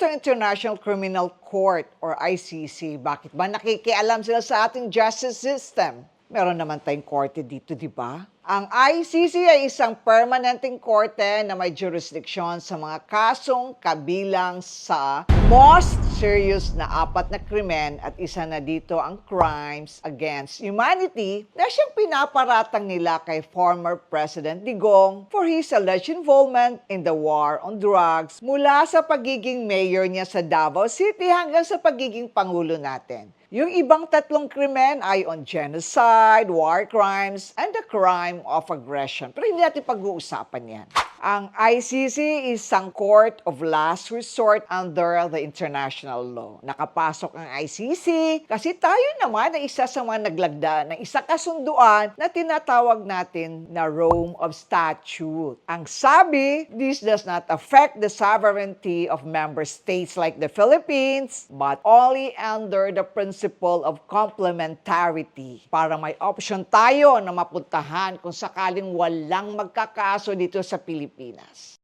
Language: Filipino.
itong International Criminal Court or ICC, bakit ba nakikialam sila sa ating justice system? Meron naman tayong korte dito, di ba? Ang ICC ay isang permanenteng korte na may jurisdiction sa mga kasong kabilang sa most serious na apat na krimen at isa na dito ang crimes against humanity na siyang pinaparatang nila kay former President Digong for his alleged involvement in the war on drugs mula sa pagiging mayor niya sa Davao City hanggang sa pagiging pangulo natin. Yung ibang tatlong krimen ay on genocide, war crimes, and the crime of aggression. Pero hindi natin pag-uusapan yan. Ang ICC is isang court of last resort under the international law. Nakapasok ang ICC kasi tayo naman ay isa sa mga naglagda ng isa kasunduan na tinatawag natin na Rome of Statute. Ang sabi, this does not affect the sovereignty of member states like the Philippines, but only under the principle of complementarity para may option tayo na mapuntahan kung sakaling walang magkakaso dito sa Pilipinas. Filipinas.